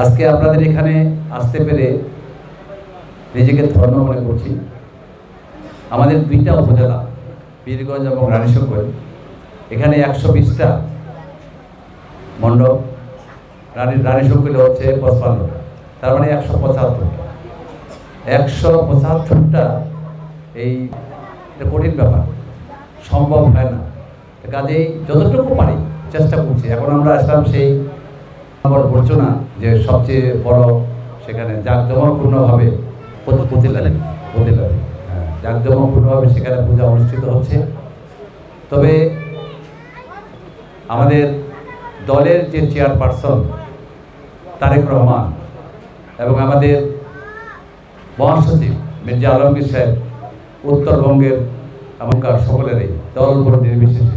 আজকে আপনাদের এখানে আসতে পেরে নিজেকে ধন্য মনে করছি। আমাদের দুইটা উপজেলা, বীরগঞ্জ এবং রানীশঙ্কর। এখানে একশো বিশটা মণ্ডপ, রানী, রানীশঙ্করে হচ্ছে পঁচপান্নটা, তার মানে একশো পঁচাত্তরটা একশো পঁচাত্তরটা এই কঠিন ব্যাপার, সম্ভব হয় না। কাজেই যতটুকু পারি চেষ্টা করছি। এখন আমরা আসলাম সেই আমার বলছো না যে সবচেয়ে বড় সেখানে জাঁকজমকপূর্ণভাবে প্রতিলারে প্রতিলারে হ্যাঁ জাঁকজমকপূর্ণভাবে সেখানে পূজা অনুষ্ঠিত হচ্ছে। তবে আমাদের দলের যে চেয়ারপারসন তারেক রহমান এবং আমাদের মহাসচিব মির্জা আলমগীর সাহেব, উত্তরবঙ্গের এমনকার সকলেরই দল নির্বিশেষে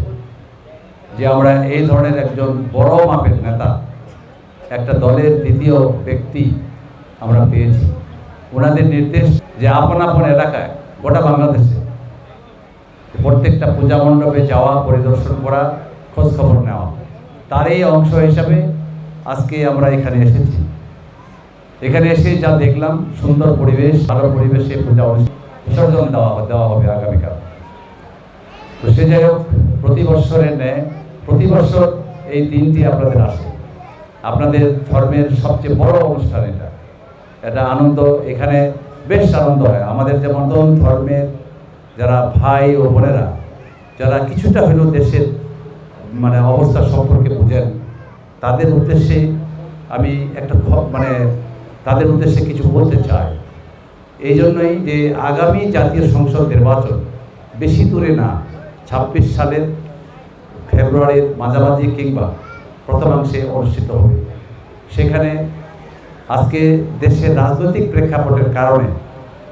যে আমরা এই ধরনের একজন বড় মাপের নেতা, একটা দলের দ্বিতীয় ব্যক্তি আমরা পেয়েছি। ওনাদের নির্দেশ যে আপন আপন এলাকায়, গোটা বাংলাদেশে প্রত্যেকটা পূজা মণ্ডপে যাওয়া, পরিদর্শন করা খোঁজ খবর নেওয়া। তারই অংশ হিসাবে আজকে আমরা এখানে এসেছি। এখানে এসে যা দেখলাম, সুন্দর পরিবেশ, ভালো পরিবেশে পূজা বিসর্জন দেওয়া দেওয়া হবে আগামীকাল। তো সে যাই হোক, প্রতি বৎসরের ন্যায়, প্রতি বছর এই দিনটি আপনাদের আসে। আপনাদের ধর্মের সবচেয়ে বড় অনুষ্ঠান এটা। এটা আনন্দ, এখানে বেশ আনন্দ হয়। আমাদের যেমন ধর্মের যারা ভাই ও বোনেরা, যারা কিছুটা হলেও দেশের মানে অবস্থা সম্পর্কে বুঝেন, তাদের উদ্দেশ্যে আমি একটা মানে তাদের উদ্দেশ্যে কিছু বলতে চাই। এই জন্যই যে আগামী জাতীয় সংসদ নির্বাচন বেশি দূরে না ছাব্বিশ সালের ফেব্রুয়ারির মাঝামাঝি কিংবা প্রথমাংশে অনুষ্ঠিত হবে। সেখানে আজকে দেশের রাজনৈতিক প্রেক্ষাপটের কারণে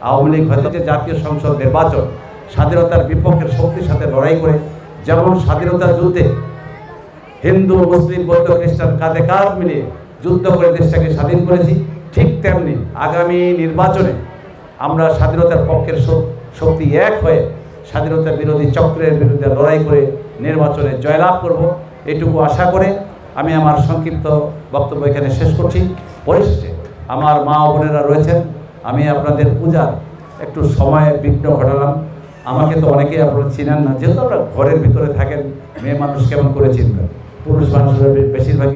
আওয়ামী লীগ হয়তো জাতীয় সংসদ নির্বাচন স্বাধীনতার বিপক্ষের শক্তির সাথে লড়াই করে, যেমন স্বাধীনতার যুদ্ধে হিন্দু, মুসলিম, বৌদ্ধ, খ্রিস্টান কাঁধে কাঁধ মিলিয়ে যুদ্ধ করে দেশটাকে স্বাধীন করেছি, ঠিক তেমনি আগামী নির্বাচনে আমরা স্বাধীনতার পক্ষের শক্তি এক হয়ে স্বাধীনতা বিরোধী চক্রের বিরুদ্ধে লড়াই করে নির্বাচনে জয়লাভ করব, এটুকু আশা করে আমি আমার সংক্ষিপ্ত বক্তব্য এখানে শেষ করছি। পরিশেষে আমার মা বোনেরা রয়েছেন, আমি আপনাদের পূজার একটু সময় বিঘ্ন ঘটালাম। আমাকে তো অনেকেই আপনারা চিনেন না, যেহেতু আপনারা ঘরের ভিতরে থাকেন, মেয়ে মানুষ কেমন করে চিনবেন পুরুষ মানুষের বেশিরভাগই